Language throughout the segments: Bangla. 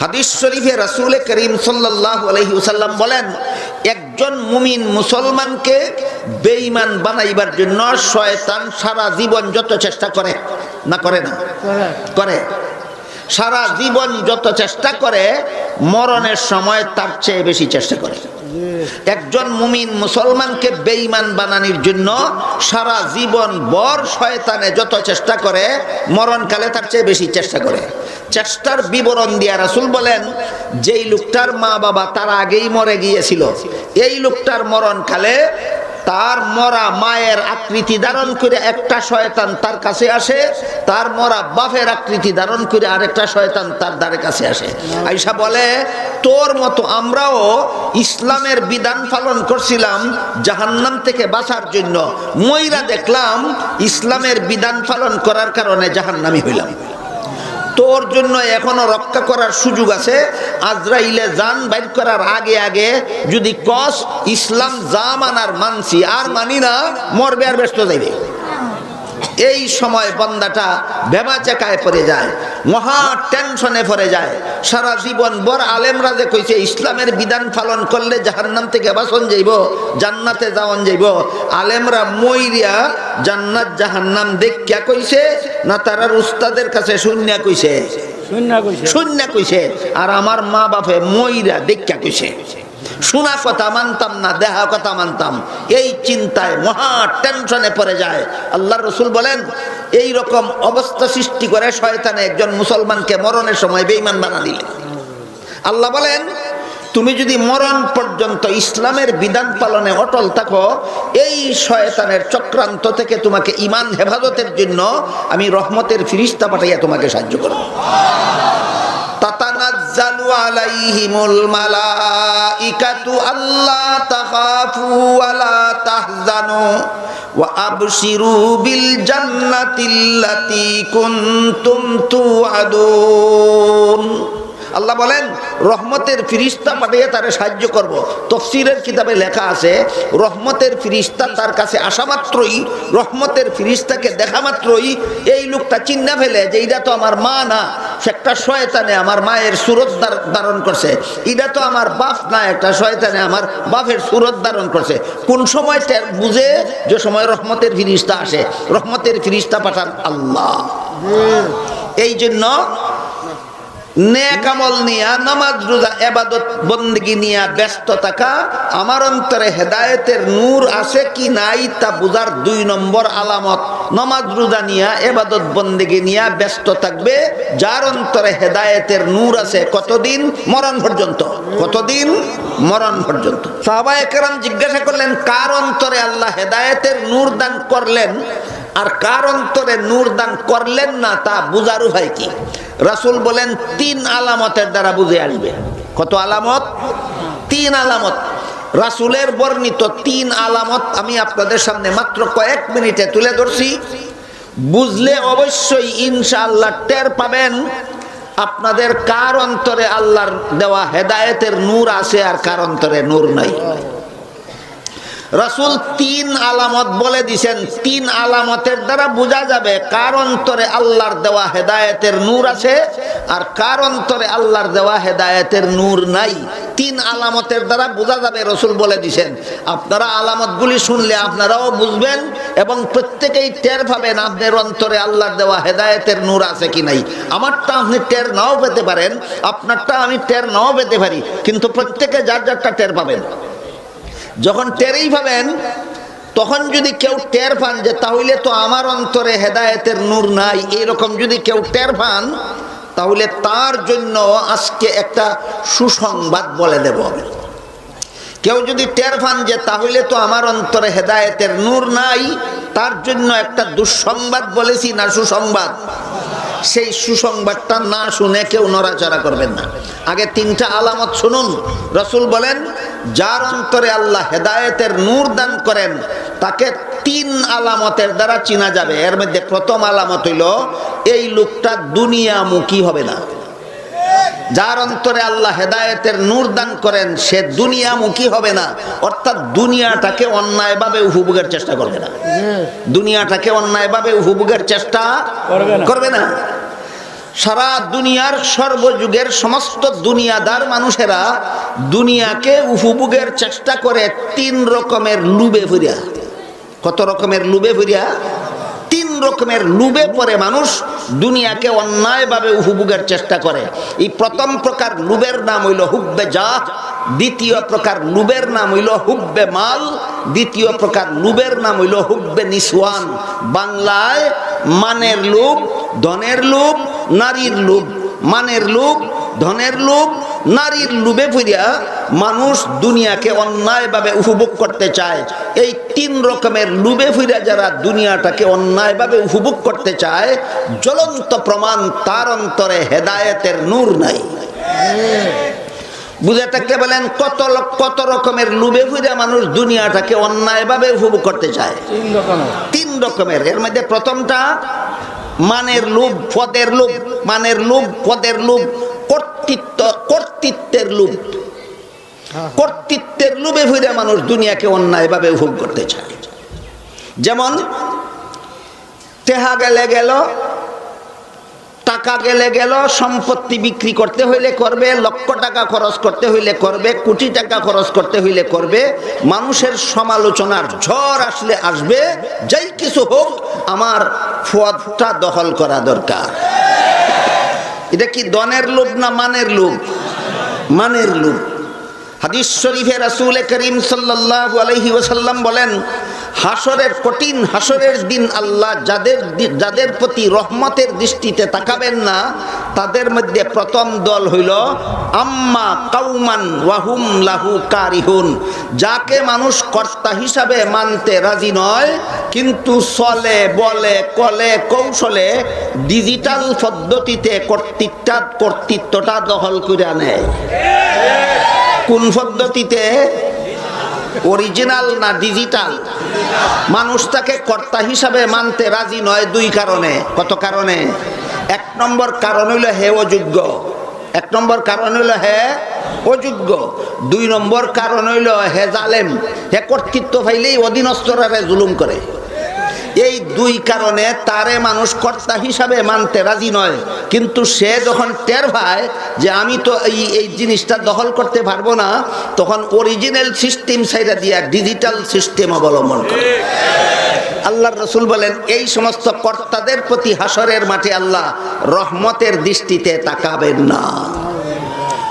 হাদিস শরীফে রাসূল করিম সাল্লাল্লাহু আলাইহি ওয়াসাল্লাম বলেন একজন মুমিন মুসলমানকে বেঈমান বানাইবার জন্য শয়তান সারা জীবন যত চেষ্টা করে না করে না? করে। সারা জীবন যত চেষ্টা করে মরণের সময় তার চেয়ে বেশি চেষ্টা করে। একজন মুমিন মুসলমানকে বেঈমান বানানির জন্য সারা জীবন বর শয়তানে যত চেষ্টা করে, মরণকালে তার চেয়ে বেশি চেষ্টা করে। চেষ্টার বিবরণ দিয়া রাসুল বলেন, যেই লোকটার মা বাবা তার আগেই মরে গিয়েছিল, এই লোকটার মরণকালে তার মরা মায়ের আকৃতি ধারণ করে একটা শয়তান তার কাছে আসে, তার মরা বাপের আকৃতি ধারণ করে আরেকটা শয়তান তার দ্বারে কাছে আসে। আইসা বলে, তোর মতো আমরাও ইসলামের বিধান পালন করছিলাম জাহান্নাম থেকে বাঁচার জন্য। ময়রা দেখলাম ইসলামের বিধান পালন করার কারণে জাহান্নামি হইলাম। তোর জন্য এখনও রক্ষা করার সুযোগ আছে। আজরাইলে যান বাইর করার আগে আগে যদি কস, ইসলাম জামানার মানছি, আর মানি না, মরবে আর ব্যস্ত যাইবে। এই সময় বন্দাটা বেমা চেকায় পড়ে যায় মহা টেনশনে পড়ে যায়। সারা জীবন বর আলেমরা যে কইছে ইসলামের বিধান পালন করলে জাহান্নাম থেকে বাসন যাইব জান্নাতে যাওয়ান যাইব। আলেমরা মইরিয়া জান্নাত জাহান্নাম দেখিয়া কইছে না তারার উস্তাদের কাছে শূন্য কইছে। শূন্য কইছে। শূন্য কইছে। আর আমার মা বাপে মইরা দেখিয়া কইছে। শোনা কথা মানতাম না দেখা কথা মানতাম। এই চিন্তায় মহা টেনশনে পড়ে যায়। আল্লাহ রসুল বলেন এই রকম অবস্থা সৃষ্টি করে শয়তানে একজন মুসলমানকে মরণের সময় বেঈমান বানা দিলে। আল্লাহ বলেন, তুমি যদি মরণ পর্যন্ত ইসলামের বিধান পালনে অটল থাকো, এই শয়তানের চক্রান্ত থেকে তোমাকে ইমান হেফাজতের জন্য আমি রহমতের ফিরিস্তা পাঠাইয়া তোমাকে সাহায্য করব। তাতানাজ্জালু আলাইহিমুল মালাইকাতু আল্লা তাখাফু ওয়া লা তাহজানু ওয়া আবশিরু বিল জান্নাতিল্লাতী কুনতুম তুআদুন। আল্লাহ বলেন রহমতের ফিরিস্তা পাঠিয়ে তারে সাহায্য করব। তফসিরের কিতাবে লেখা আছে রহমতের ফিরিস্তা তার কাছে আসা মাত্রই রহমতের ফিরিস্তাকে দেখা মাত্রই এই লোকটা চিন্না ফেলে যে এটা তো আমার মা না সে একটা শয়তানে আমার মায়ের সুরত ধারণ করছে। এটা তো আমার বাপ না একটা শয়তানে আমার বাপের সুরত ধারণ করছে। কোন সময় বুঝে যে সময় রহমতের ফিরিস্তা আসে। রহমতের ফিরিস্তা পাঠান আল্লাহ। এই জন্য নেকামল নিয়া, নামাজ, রোজা, এবাদত, বন্দিগি নিয়া ব্যস্ত থাকা, আমার অন্তরে হেদায়েতের নূর আছে কি নাই তা বুঝার দুই নম্বর আলামত। নামাজ, রোজা নিয়া, এবাদত, বন্দিগি নিয়া ব্যস্ত থাকবে, যার অন্তরে হেদায়েতের নূর আছে কতদিন? মরণ পর্যন্ত। কতদিন? মরণ পর্যন্ত। সাহাবা একরাম জিজ্ঞাসা করলেন, কার অন্তরে আল্লাহ হেদায়েতের নূর দান করলেন? আর কার অন্তরে নূর দান করলেন না তা বুঝার উপায় কি? রাসূল বলেন, তিন আলামতের দ্বারা বুঝে আসবে। কত আলামত? তিন আলামত। রাসূলের বর্ণিত তিন আলামত আমি আপনাদের সামনে মাত্র কয়েক মিনিটে তুলে ধরছি। বুঝলে অবশ্যই ইনশাআল্লাহ টের পাবেন আপনাদের কার অন্তরে আল্লাহর দেওয়া হেদায়েতের নূর আছে আর কার অন্তরে নূর নাই। রাসূল তিন আলামত বলে দিছেন, তিন আলামতের দ্বারা বোঝা যাবে কার অন্তরে আল্লাহর দেওয়া হেদায়েতের নূর আছে আর কার অন্তরে আল্লাহর দেওয়া হেদায়েতের নূর নাই। তিন আলামতের দ্বারা বোঝা যাবে, রসুল বলে দিছেন। আপনারা আলামতগুলি শুনলে আপনারাও বুঝবেন এবং প্রত্যেকেই টের পাবেন আপনার অন্তরে আল্লাহর দেওয়া হেদায়েতের নূর আছে কি নাই। আমারটা আপনি টের নাও পেতে পারেন, আপনারটা আমি টের নাও পেতে পারি, কিন্তু প্রত্যেকে যার যারটা টের পাবেন। যখন টেরেই পাবেন তখন যদি কেউ টের পান যে তাহলে তো আমার অন্তরে হেদায়েতের নূর নাই, এরকম যদি কেউ টের পান, তাহলে তার জন্য আজকে একটা সুসংবাদ বলে দেব আমি। কেউ যদি টের পান যে তাহলে তো আমার অন্তরে হেদায়েতের নূর নাই, তার জন্য একটা দুঃসংবাদ বলেছি না সুসংবাদ? সেই সুসংবাদটা না শুনে কেউ নড়াচড়া করবেন না। আগে তিনটা আলামত শুনুন। রসুল বলেন যার অন্তরে আল্লাহ হেদায়েতের নূর দান করেন তাকে তিন আলামতের দ্বারা চিনা যাবে। এর মধ্যে প্রথম আলামত হইল এই লোকটা দুনিয়ামুখী হবে না। যার অন্তরে আল্লাহ হেদায়েতের নূর দান করেন সে দুনিয়ামুখী হবে না। অর্থাৎ দুনিয়াটাকে অন্যায়ভাবে উপভোগের চেষ্টা করবে না। দুনিয়াটাকে অন্যায়ভাবে উপভোগের চেষ্টা করবে না। সারা দুনিয়ার সর্বযুগের সমস্ত দুনিয়াদার মানুষেরা দুনিয়াকে উপভোগের চেষ্টা করে তিন রকমের লুবে ফিরিয়া। কত রকমের লুবে ফুরিয়া? তিন রকমের লুবে পরে মানুষ দুনিয়াকে অন্যায়ভাবে উপভোগের চেষ্টা করে। এই প্রথম প্রকার লুবের নাম হইল হুব্বে যা দ্বিতীয় প্রকার লুবের নাম হইল হুব্বে মাল, দ্বিতীয় প্রকার লুবের নাম হইল হুব্বে নিসওয়ান। বাংলায় মানের লোভ ধনের লোভ নারীর লোভ মানের লোভ ধনের লোভ নারীর লুবে ফিরিয়া মানুষ দুনিয়াকে অন্যায়ভাবে উপভোগ করতে চায়। এই তিন রকমের লুবে ফিরা যারা দুনিয়াটাকে অন্যায়ভাবে উপভোগ করতে চায় জ্বলন্ত প্রমাণ তার অন্তরে হেদায়েতের নূর নাই। বুঝে থাকতে বলেন কত কত রকমের লুবে ফিরে মানুষ দুনিয়াটাকে অন্যায়ভাবে উপভোগ করতে চায়। তিন রকমের। এর মধ্যে প্রথমটা মানের লোভ পদের লোভ মানের লোভ পদের লোভ কর্তৃত্বের লোভ। কর্তৃত্বের লোভে ফিরে মানুষ দুনিয়াকে অন্যায়ভাবে উপভোগ করতে চায়। যেমন তেহা গেলে গেল, টাকা গেলে গেল, সম্পত্তি বিক্রি করতে হইলে করবে, লক্ষ টাকা খরচ করতে হইলে করবে, কোটি টাকা খরচ করতে হইলে করবে, মানুষের সমালোচনার ঝড় আসলে আসবে, যাই কিছু হোক আমার পদটা দখল করা দরকার। এটা কি দনের লোভ না মানের লোভ? মানের লোভ। হাদিস শরীফে রাসূল করিম সাল্লাল্লাহু আলাইহি ওয়াসাল্লাম বলেন হাসরের, কঠিন হাসরের দিন আল্লাহ যাদের যাদের প্রতি রহমতের দৃষ্টিতে তাকাবেন না, তাদের মধ্যে প্রথম দল হইল, আম্মা কাউমান ওয়াহুম লাহু কারিহুন। যাকে মানুষ কর্তা হিসাবে মানতে রাজি নয়, কিন্তু চলে, বলে, কলে, কৌশলে ডিজিটাল পদ্ধতিতে কর্তৃত্বটা কর্তৃত্বটা দখল করে নেয় কোন পদ্ধতিতে? অরিজিনাল না ডিজিটাল মানুষ তাকে কর্তা হিসাবে মানতে রাজি নয় দুই কারণে। কত কারণে? এক নম্বর কারণ হইল হে অযোগ্য। এক নম্বর কারণ হইল হে অযোগ্য। দুই নম্বর কারণ হইল হে জালেম। হে কর্তৃত্ব পাইলেই অধীনস্থরারে জুলুম করে। এই দুই কারণে তারে মানুষ কর্তা হিসাবে মানতে রাজি নয়। কিন্তু সে যখন টের পায় যে আমি তো এই এই জিনিসটা দখল করতে পারব না, তখন অরিজিনাল সিস্টেম সাইডা দিয়া ডিজিটাল সিস্টেম অবলম্বন করে। আল্লাহর রসুল বলেন, এই সমস্ত কর্তাদের প্রতি হাসরের মাঠে আল্লাহ রহমতের দৃষ্টিতে তাকাবেন না।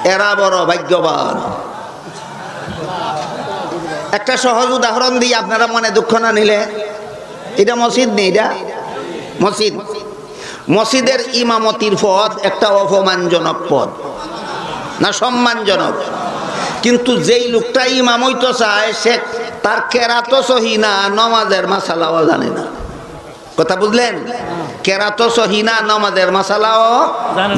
এরা বড় ভাগ্যবান। একটা সহজ উদাহরণ দিই আপনারা মনে দুঃখ না নিলে এটা মসজিদ নেই এটা মসজিদ। মসজিদের ইমামতির পথ একটা অপমানজনক পদ না সম্মানজনক? কিন্তু যেই লোকটা ইমাম হইতে চায় সে তার কেরাত সহি না নমাজের মাসালাও জানে না। কথা বুঝলেন? কেরাত সহি না নমাজের মাসালাও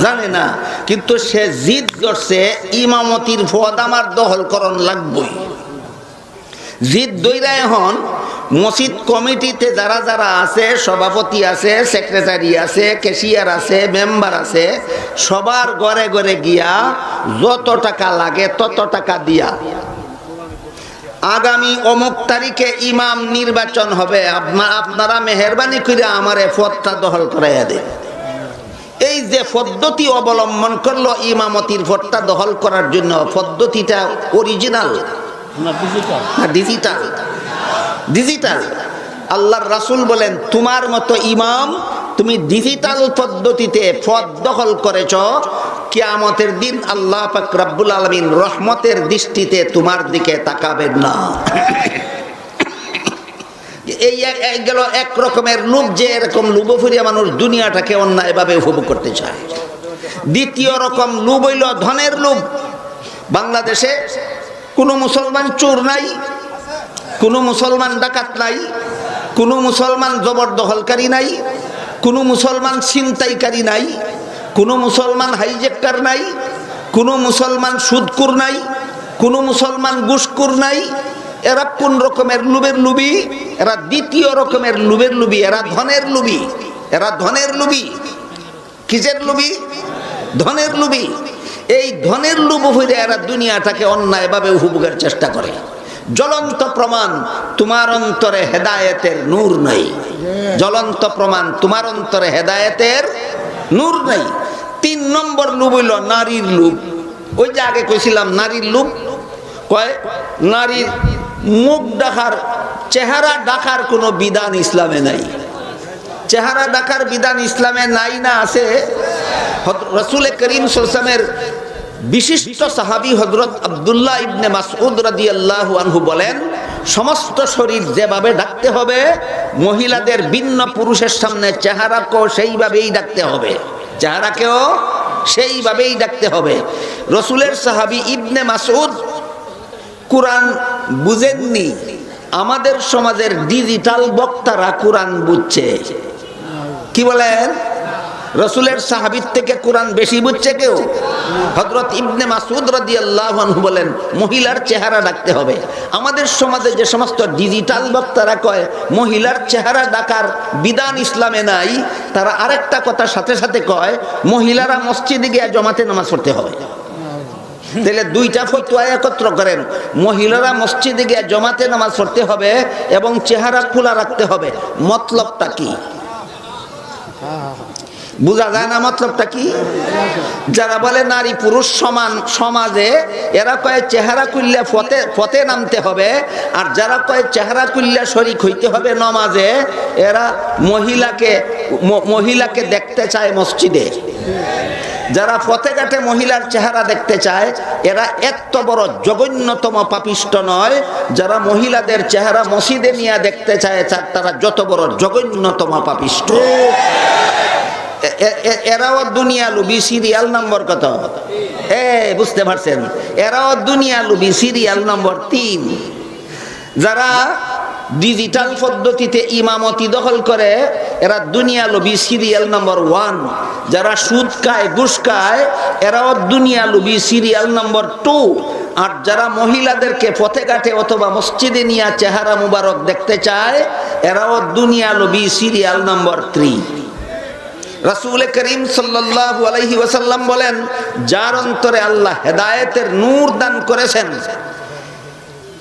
জানে না। কিন্তু সে জিদ করছে ইমামতির পদ আমার দখলকরণ লাগবই। জিদ দইরা এখন মসজিদ কমিটিতে যারা যারা আছে, সভাপতি আছে, সেক্রেটারি আছে, ক্যাশিয়ার আছে, মেম্বার আছে, সবার ঘরে ঘরে গিয়া যত টাকা লাগে তত টাকা দিয়া। আগামী অমুক তারিখে ইমাম নির্বাচন হবে, আপনা- আপনারা মেহরবানি করে আমার এ পদটা দখল করাইয়া দেন। এই যে পদ্ধতি অবলম্বন করল ইমামতির ভোটটা দখল করার জন্য, পদ্ধতিটা অরিজিনাল ডিজিটাল ডিজিটাল আল্লাহর রাসূল বলেন, তোমার মতো ইমাম তুমি ডিজিটাল পদ্ধতিতে পদ দখল করেছ, কিয়ামতের দিন আল্লাহ পাক রব্বুল আলামিন রহমতের দৃষ্টিতে তোমার দিকে তাকাবেন না। এই গেল এক রকমের লোভ, যে এরকম লুবোফুরিয়া মানুষ দুনিয়াটাকে অন্যায়ভাবে উপভোগ করতে চায়। দ্বিতীয় রকম লোভ হইল ধনের লোভ। বাংলাদেশে কোনো মুসলমান চোর নাই কোনো মুসলমান ডাকাত নাই, কোনো মুসলমান জবরদখলকারী নাই, কোনো মুসলমান ছিনতাইকারী নাই, কোনো মুসলমান হাইজেক্টার নাই, কোনো মুসলমান সুদকুর নাই, কোনো মুসলমান গুসকুর নাই। এরা কোন রকমের লুবের লুবি? এরা দ্বিতীয় রকমের লুবের লুবি। এরা ধনের লুবি। এরা ধনের লুবি। কিসের লুবি? ধনের লুবি। এই ধনের লুব হইলে এরা দুনিয়াটাকে অন্যায়ভাবে উপভোগের চেষ্টা করে। জ্বলন্ত প্রমাণ তোমার অন্তরে হেদায়েতের নূর নাই। জ্বলন্ত প্রমাণ তোমার অন্তরে হেদায়েতের নূর নাই। তিন নম্বর লুব হইল নারীর লুব ওই যে আগে কইছিলাম, নারীর লুব কয়, নারীর মুখ ডাকার চেহারা ডাকার কোনো বিধান ইসলামে নাই। চেহারা ডাকার বিধান ইসলামে নাই না আছে। রসুল করিম সালামের বিশিষ্ট সাহাবি হজরত আব্দুল্লাহ ইবনে মাসউদ রাদিয়াল্লাহু আনহু বলেন, সমস্ত শরীর যেভাবে ডাকতে হবে, মহিলাদের ভিন্ন পুরুষের সামনে চেহারাকেও সেইভাবেই ডাকতে হবে। চেহারাকেও সেইভাবেই ডাকতে হবে। রসুলের সাহাবি ইবনে মাসউদ কোরআন বুঝেননি, আমাদের সমাজের ডিজিটাল বক্তারা কোরআন বুঝছে। কি বলেন? রসুলের সাহাবির থেকে কোরআন বেশি বুঝছে কেউ? হজরত ইবনে মাসুদ রাদি আল্লাহ বলেন, মহিলার চেহারা ডাকতে হবে। আমাদের সমাজে যে সমস্ত ডিজিটাল বক্তারা কয়, মহিলার চেহারা ডাকার বিধান ইসলামে নাই, তারা আরেকটা কথা সাথে সাথে কয়, মহিলারা মসজিদে গিয়ে জমাতে নামাজ পড়তে হবে। তাহলে দুইটা ফতুয়া একত্র করেন, মহিলারা মসজিদে গিয়ে জমাতে নামাজ পড়তে হবে এবং চেহারা খোলা রাখতে হবে। মতলবটা কি? বোঝা যায় না মতলবটা কি? যারা বলে নারী পুরুষ সমান সমাজে, এরা কয় চেহারা কুল্লা ফতে ফতে নামতে হবে, আর যারা কয় চেহারা কুল্লা শরিক হইতে হবে নমাজে, এরা মহিলাকে মহিলাকে দেখতে চায় মসজিদে। যারা ফতে ঘাটে মহিলার চেহারা দেখতে চায়, এরা এত বড় জঘন্যতম পাপিষ্ট নয়, যারা মহিলাদের চেহারা মসজিদে নিয়ে দেখতে চায় তারা যত বড় জঘন্যতম পাপিষ্ট। এরাও দুনিয়া লুবি সিরিয়াল নম্বর কত? এ, বুঝতে পারছেন? এরাও দুনিয়া লুবি সিরিয়াল নম্বর তিন। যারা ডিজিটাল পদ্ধতিতে ইমামতি দখল করে, এরা দুনিয়া লবি সিরিয়াল নম্বর ওয়ান যারা সুদ খায়, ঘুষ খায়, এরাও দুনিয়া লবি সিরিয়াল নম্বর টু আর যারা মহিলাদেরকে পথে ঘাটে অথবা মসজিদে নিয়ে চেহারা মুবারক দেখতে চায়, এরাও দুনিয়া লবি সিরিয়াল নম্বর থ্রি রাসূল করিম সাল্লাল্লাহু আলাইহি বলেন, যার অন্তরে আল্লাহ হেদায়েতের নূর দান করেছেন,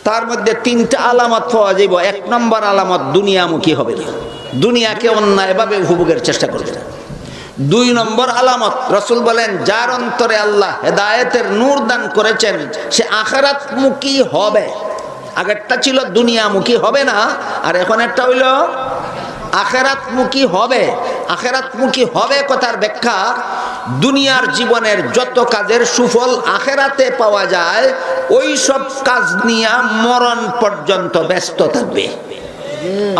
তার মধ্যে তিনটা আলামত পাওয়া যাইব। এক নম্বর আলামত, দুনিয়ামুখী হবে না। দুনিয়াকে অন্যায়ভাবে উপভোগের চেষ্টা করবে না। দুই নম্বর আলামত, রসুল বলেন, যার অন্তরে আল্লাহ হেদায়েতের নূর দান করেছেন, সে আখারাতমুখী হবে। আগেরটা ছিল দুনিয়ামুখী হবে না, আর এখন একটা হইল আখেরাতমুখী হবে আখেরাতমুখী হবে কথার ব্যাখ্যা। দুনিয়ার জীবনের যত কাজের সুফল আখেরাতে পাওয়া যায়, ওই সব কাজ নিয়ে মরণ পর্যন্ত ব্যস্ত থাকবে।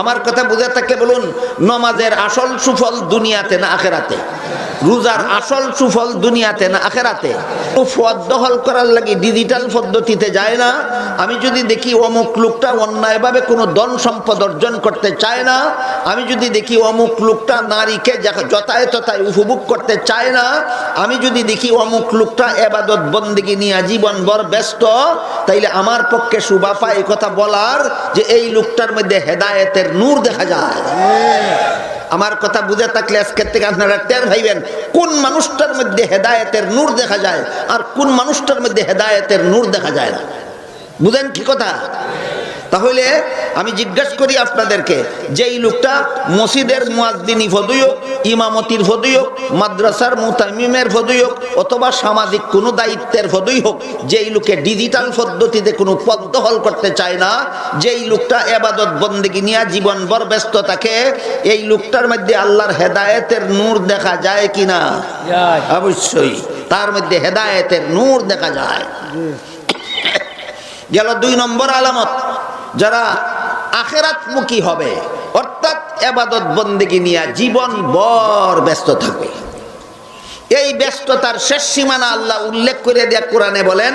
আমার কথা বুঝে থাকে বলুন, নমাজের আসল সুফল দুনিয়াতে না আখেরাতে? রোজার আসল সুফল দুনিয়াতে না আখেরাতে? পদ দখল করার লাগি ডিজিটাল পদ্ধতিতে যায় না। আমি যদি দেখি অমুক লোকটা অন্যায়ভাবে কোনো ধন সম্পদ অর্জন করতে চায় না, আমি যদি দেখি অমুক লোকটা নারীকে যথায় তথায় উপভোগ করতে চায় না, আমি যদি দেখি অমুক লোকটা এবাদত বন্দিগি নিয়ে জীবনভর ব্যস্ত, তাইলে আমার পক্ষে সুবাফা এই কথা বলার যে এই লোকটার মধ্যে হেদায়েতের নূর দেখা যায়। আমার কথা বুঝে থাকলে আজকের থেকে আপনারা টের ভাইবেন কোন মানুষটার মধ্যে হেদায়েতের নূর দেখা যায় আর কোন মানুষটার মধ্যে হেদায়েতের নূর দেখা যায় না। বুঝেন কি কথা? তাহলে আমি জিজ্ঞাসা করি আপনাদেরকে যে এই লোকটা মসজিদের মুয়াজ্জিনি ফদুয়ক ইমামতির ফদুয়ক মাদ্রাসার মুতামিমের ফদুয়ক অথবা সামাজিক কোনো দায়িত্বের ফদুই হোক যেই লোকে ডিজিটাল পদ্ধতিতে কোনো পদ দখল করতে চায় না যেই লোকটা এবাদত বন্দিগি নিয়ে জীবনভর ব্যস্ত থাকে এই লোকটার মধ্যে আল্লাহর হেদায়েতের নূর দেখা যায় কিনা। অবশ্যই তার মধ্যে হেদায়েতের নূর দেখা যায়। গেল দুই নম্বর আলামত। যারা আখেরাতমুখী হবে, অর্থাৎ এবাদত বন্দেকে নিয়ে জীবন বর ব্যস্ত থাকবে। এই ব্যস্ততার শেষ সীমানা আল্লাহ উল্লেখ করে দেয়া কোরআনে বলেন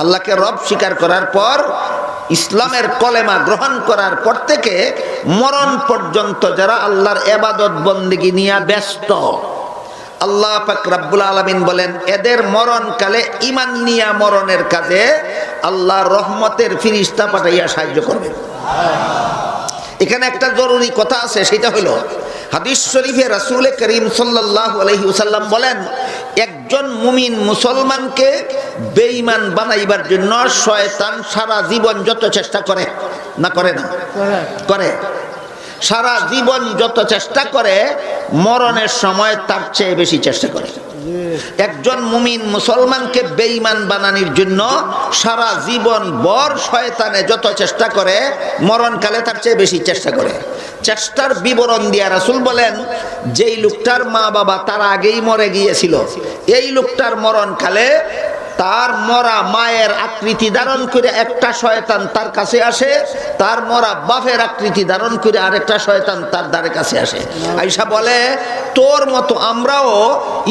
আল্লাহকে রব স্বীকার করার পর, ইসলামের কলেমা গ্রহণ করার পর থেকে মরণ পর্যন্ত যারা আল্লাহর এবাদত বন্দেগি নিয়ে ব্যস্ত। আল্লাহ পাক রাব্বুল আলামিন বলেন, এদের মরণকালে ইমান নিয়া মরণের কাজে আল্লাহ রহমতের ফিরিস্তা পাঠাইয়া সাহায্য করবেন। এখানে একটা জরুরি কথা আছে, সেটা হলো হাদিস শরীফে রাসূল করিম সাল্লাল্লাহু আলাইহি ওয়াসাল্লাম বলেন একজন মুমিন মুসলমানকে বেঈমান বানাইবার জন্য শয়তান সারা জীবন যত চেষ্টা করে না করে না? করে। সারা জীবন যত চেষ্টা করে, মরণের সময় তার চেয়ে বেশি চেষ্টা করে। একজন মুমিন মুসলমানকে বেঈমান বানানোর জন্য সারা জীবন বর শয়তানে যত চেষ্টা করে, মরণকালে তার চেয়ে বেশি চেষ্টা করে। চেষ্টার বিবরণ দিয়া রাসুল বলেন, যেই লোকটার মা বাবা তার আগেই মরে গিয়েছিল, এই লোকটার মরণকালে তার মরা মায়ের আকৃতি ধারণ করে একটা শয়তান তার কাছে আসে, তার মরা বাপের আকৃতি ধারণ করে আরেকটা শয়তান তার দ্বারে কাছে আসে। আইসা বলে, তোর মতো আমরাও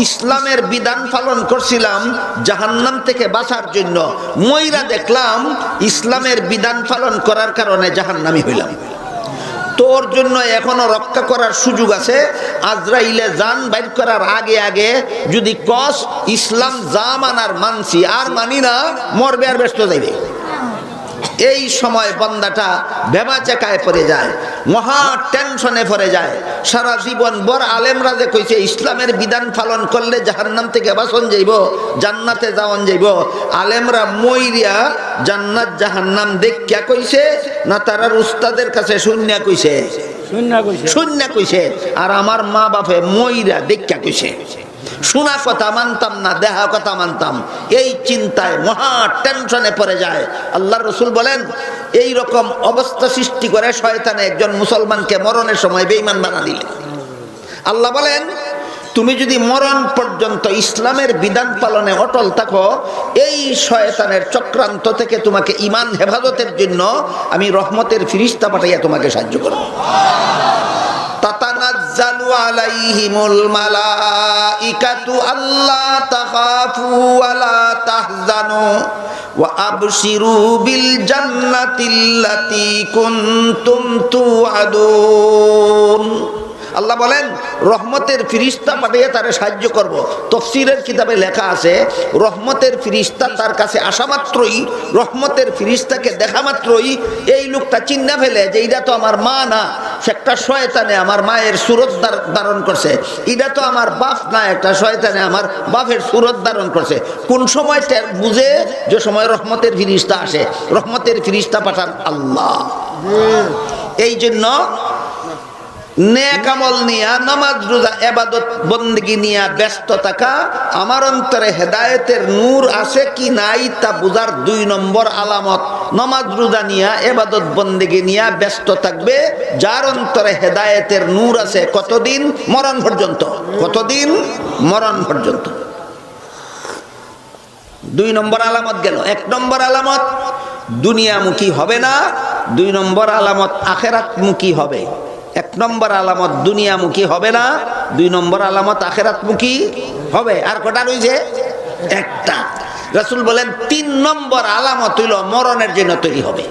ইসলামের বিধান পালন করছিলাম জাহান্নাম থেকে বাঁচার জন্য। ময়রা দেখলাম ইসলামের বিধান পালন করার কারণে জাহান্নামি হইলাম। তোর জন্য এখনও রক্ষা করার সুযোগ আছে। আজরাইলে যান বাইর করার আগে আগে যদি কস, ইসলাম জামানার মানছি, আর মানি না, মরবে আর ব্যস্ত যাইবে। এই সময় বন্দাটা বেমা চেকায় পড়ে যায় মহা টেনশনে পড়ে যায়। সারা জীবন বর আলেমরা যে কইছে ইসলামের বিধান পালন করলে জাহান্নাম থেকে বাসন যাইব জান্নাতে যাওয়ান যাইব। আলেমরা মইরিয়া জান্নাত জাহান্নাম দেখিয়া কইছে না তারার উস্তাদের কাছে শূন্য কইছে। শূন্য কইছে। শূন্য কইছে। আর আমার মা বাপে মইরা দেখিয়া কইছে। শোনা কথা মানতাম না দেখা কথা মানতাম। এই চিন্তায় মহা টেনশনে পড়ে যায়। আল্লাহ রসুল বলেন এই রকম অবস্থা সৃষ্টি করে শয়তানে একজন মুসলমানকে মরণের সময় বেঈমান বানা দিলে। আল্লাহ বলেন, তুমি যদি মরণ পর্যন্ত ইসলামের বিধান পালনে অটল থাকো, এই শয়তানের চক্রান্ত থেকে তোমাকে ইমান হেফাজতের জন্য আমি রহমতের ফিরিস্তা পাঠাইয়া তোমাকে সাহায্য করব। আলাইহিমুল মালাইকাতু আল্লা তাখাফু ওয়া লা তাহজানু ওয়া আবশিরু বিল জান্নাতিল্লাতী কুনতুম তুআদুন। আল্লাহ বলেন রহমতের ফিরিস্তা পাঠিয়ে তারে সাহায্য করব। তফসিরের কিতাবে লেখা আছে রহমতের ফিরিস্তা তার কাছে আসা মাত্রই রহমতের ফিরিস্তাকে দেখা মাত্রই এই লোকটা চিন্না ফেলে যে এইটা তো আমার মা না সে একটা শয়তানে আমার মায়ের সুরত ধারণ করছে। এটা তো আমার বাপ না একটা শয়তানে আমার বাপের সুরত ধারণ করছে। কোন সময় বুঝে যে সময় রহমতের ফিরিস্তা আসে? রহমতের ফিরিস্তা পাঠান আল্লাহ। এই জন্য নেক আমল নিয়া, নামাজ, রোজা, এবাদত, বন্দিগি নিয়া ব্যস্ত থাকা, আমার অন্তরে হেদায়েতের নূর আছে কি নাই তা বুঝার দুই নম্বর আলামত। নামাজ, রোজা নিয়া, এবাদত, বন্দিগি নিয়া ব্যস্ত থাকবে, যার অন্তরে হেদায়েতের নূর আছে কতদিন? মরণ পর্যন্ত। কতদিন? মরণ পর্যন্ত। দুই নম্বর আলামত গেল। এক নম্বর আলামত, দুনিয়ামুখী হবে না। দুই নম্বর আলামত, আখেরাতমুখী হবে। এক নম্বর আলামত দুনিয়ামুখী হবে না, দুই নম্বর আলামত আখেরাতমুখী হবে। আর কটা রয়েছে? একটা। রাসূল বলেন, তিন নম্বর আলামত হইল মরণের জন্য তৈরি হবে।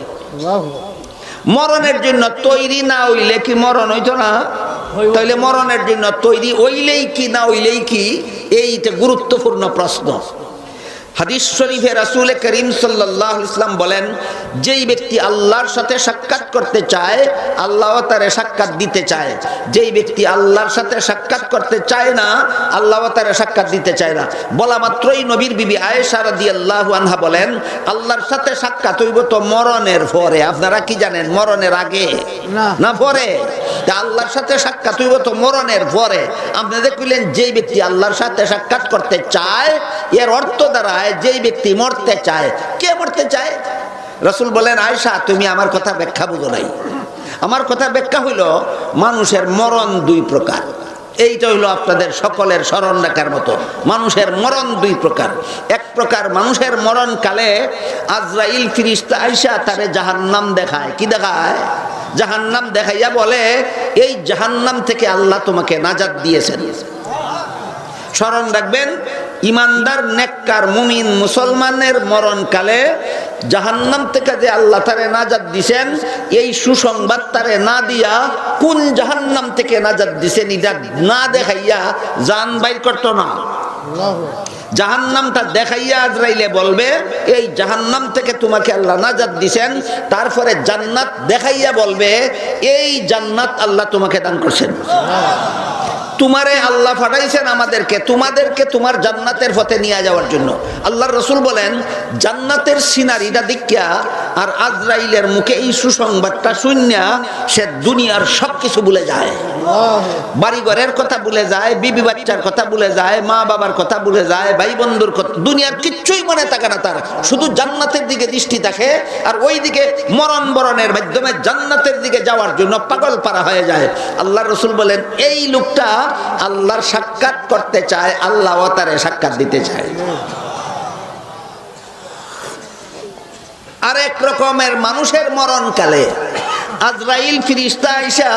মরণের জন্য তৈরি না হইলে কি মরণ হইতো না? তাইলে মরণের জন্য তৈরি হইলেই কি, না হইলেই কি? এইটা গুরুত্বপূর্ণ প্রশ্ন। হাদিস শরীফে রাসূল করিম সাল্লাল্লাহু আলাইহি ইসলাম বলেন যেই ব্যক্তি আল্লাহর সাথে সাক্ষাৎ করতে চায় আল্লাহ তারে সাক্ষাৎ দিতে চায়। যেই ব্যক্তি আল্লাহর সাথে সাক্ষাৎ করতে চায় না আল্লাহ তারে সাক্ষাৎ দিতে চায় না। বলা মাত্রই নবীর বিবি আয়েশা আল্লাহ আনহা বলেন আল্লাহর সাথে সাক্ষাৎ হইব তো মরণের পরে। আপনারা কি জানেন মরণের আগে? না। না পরে। আল্লাহর সাথে সাক্ষাৎ হইব তো মরণের পরে আপনাদের কইলেন, যেই ব্যক্তি আল্লাহর সাথে সাক্ষাৎ করতে চায়, এর অর্থ দাঁড়ায় যেই ব্যক্তি মরতে চায়। কে মরতে চায়? রসুল বলেন আয়সা তুমি আমার কথা ব্যাখ্যা বুঝো নাই। আমার কথা ব্যাখ্যা হইল, মানুষের মরণ দুই প্রকার। এইটা হইল আপনাদের সকলের স্মরণ রাখার মতো। মানুষের মরণ দুই প্রকার। এক প্রকার মানুষের মরণ কালে আজরাইল ফিরিস্তা আইসা তারে জাহান্নাম দেখায়। কি দেখায়? জাহান্নাম দেখাইয়া বলে, এই জাহান্নাম থেকে আল্লাহ তোমাকে নাজাদ দিয়েছেন। স্মরণ রাখবেন, ইমানদার, নেককার, মুমিন, মুসলমানের মরণকালে জাহান্নাম থেকে যে আল্লাহ তারে নাজাদ দিছেন, এই সুসংবাদ তারে না দিয়া কোন জাহান্নাম থেকে নাজাদ দিছেন, এটা না দেখাইয়া জান বাইর করতো না। জাহান্নামটা দেখাইয়া আজরাইলে বলবে, এই জাহান্নাম থেকে তোমাকে আল্লাহ নাজাদ দিছেন, তারপরে জান্নাত দেখাইয়া বলবে, এই জান্নাত আল্লাহ তোমাকে দান করছেন। তোমারে আল্লাহ ফাটাইছেন আমাদেরকে, তোমাদেরকে তোমার জান্নাতের পথে নিয়ে যাওয়ার জন্য। আল্লাহর রসুল বলেন, জান্নাতের সিনারিটা দেখিয়া আর আজরাইলের মুখে এই সুসংবাদটা শুনিয়া সে দুনিয়ার সব কিছু ভুলে যায়। বাড়ি ঘরের কথা ভুলে যায়, বিবি বাচ্চার কথা ভুলে যায়, মা বাবার কথা ভুলে যায়, ভাই বন্ধুর কথা, দুনিয়ার কিচ্ছুই মনে থাকে না তার। শুধু জান্নাতের দিকে দৃষ্টি থাকে আর ওই দিকে মরণ বরণের মাধ্যমে জান্নাতের দিকে যাওয়ার জন্য পাগল পারা হয়ে যায়। আল্লাহ রসুল বলেন, এই লোকটা আল্লাহর সাক্ষাৎ করতে চায়, আল্লাহ তারে সাক্ষাৎ দিতে চায়। আরেক রকমের মানুষের মরণকালে আজরাইল ফিরিস্তা আইসা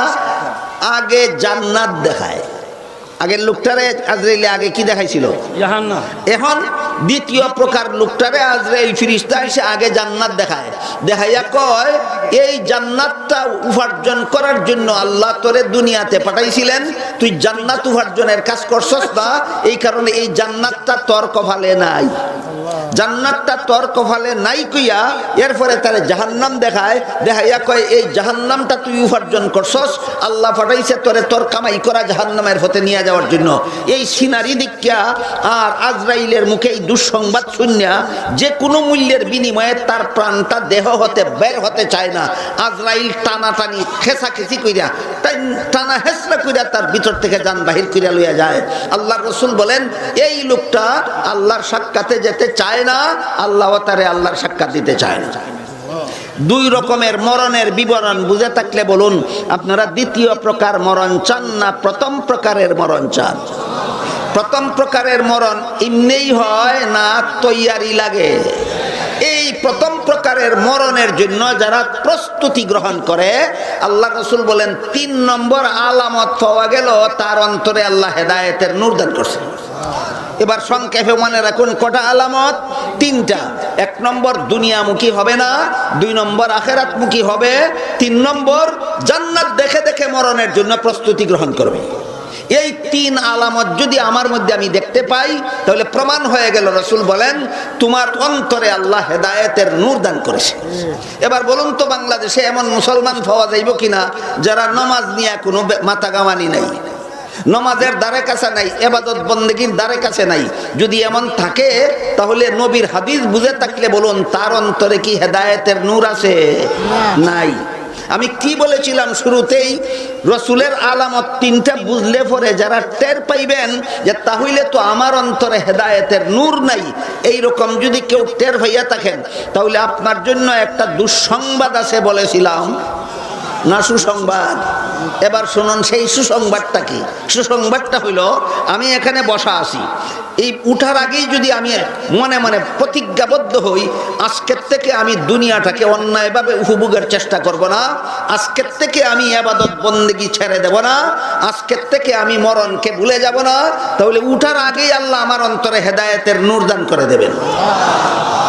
আগে জান্নাত দেখায়। আগের লোকটারে আজরাইলে আগে কি দেখাইছিল? এখন দ্বিতীয় প্রকার লোকটারে আজরাইল ফিরিস্তা এসে আগে জান্নাত দেখায়। দেখাইয়া কয় এই জান্নাতটা উপার্জন করার জন্য আল্লাহ তোরে দুনিয়াতে পাঠাইছিলেন। তুই জান্নাত উপার্জনের কাজ করছস না। এই কারণে এই জান্নাতটা তর্ক ভালে নাই। জান্নাতটা নাই কইয়া, এরপরে তারে জাহান্নাম দেখায়, দেখাইয়া কয়, এই জাহান্নামটা তুই উপার্জন করছস, আল্লাহ পাঠাইছে তোরে কামাই করা জাহান্নামের পথে নিয়ে যাওয়ার জন্য। এই সিনারি দীক্ষা আর আজরাইলের মুখে এই দুঃসংবাদ শুনিয়া যে কোনো মূল্যের বিনিময়ে তার প্রাণটা দেহ হতে, বের হতে চায় না। আজরাইল টানাটানি, খেসাখেসি কইরা টান- টানা হেসরা কইরা তার ভিতর থেকে যান বাহির কইরা লইয়া যায়। আল্লাহ রসুল বলেন, এই লোকটা আল্লাহর সাক্ষাতে যেতে চায় না, আল্লাহ তারে আল্লাহর সাক্ষাৎ দিতে চায় না। দুই রকমের মরণের বিবরণ বুঝে থাকলে বলুন, আপনারা দ্বিতীয় প্রকার মরণ চান না প্রথম প্রকারের মরণ চান? প্রথম প্রকারের মরণ এমনিই হয় না তৈয়ারি লাগে। এই প্রথম প্রকারের মরণের জন্য যারা প্রস্তুতি গ্রহণ করে, আল্লাহ রসুল বলেন, তিন নম্বর আলামত পাওয়া গেল, তার অন্তরে আল্লাহ হেদায়েতের নূরদান করছে। এবার সংক্ষেপে মনে রাখুন, কটা আলামত? তিনটা। এক নম্বর, দুনিয়ামুখী হবে না। দুই নম্বর, আখেরাতমুখী হবে। তিন নম্বর, জান্নাত দেখে দেখে মরণের জন্য প্রস্তুতি গ্রহণ করবে। এই তিন আলামত যদি আমার মধ্যে আমি দেখতে পাই, তাহলে প্রমাণ হয়ে গেল, রসুল বলেন, তোমার অন্তরে আল্লাহ হেদায়েতের নূর দান করেছে। এবার বলুন তো, বাংলাদেশে এমন মুসলমান পাওয়া যাইব কিনা, যারা নমাজ নিয়ে কোনো মাথা গামানি নাই। নমাজের দ্বারে কাছে নাই, এবাদত বন্দেগীর দ্বারে কাছে নাই। যদি এমন থাকে, তাহলে নবীর হাদিস বুঝে থাকলে বলুন, তার অন্তরে কি হেদায়েতের নূর আছে? নাই। আমি কি বলেছিলাম শুরুতেই? রসুলের আলামত তিনটা বুঝলে পরে যারা টের পাইবেন যে তাহলে তো আমার অন্তরে হেদায়েতের নূর নাই এই রকম যদি কেউ টের হইয়া থাকেন, তাহলে আপনার জন্য একটা দুঃসংবাদ আছে বলেছিলাম। না সুসংবাদ? এবার শুনুন, সেই সুসংবাদটা কি? সুসংবাদটা হইল, আমি এখানে বসা আছি। এই উঠার আগেই যদি আমি মনে মনে প্রতিজ্ঞাবদ্ধ হই, আজকের থেকে আমি দুনিয়াটাকে অন্যায়ভাবে উপভোগের চেষ্টা করব না, আজকের থেকে আমি আবাদত বন্দেগি ছেড়ে দেব না, আজকের থেকে আমি মরণকে ভুলে যাব না, তাহলে উঠার আগেই আল্লাহ আমার অন্তরে হেদায়েতের নূর দান করে দেবেন।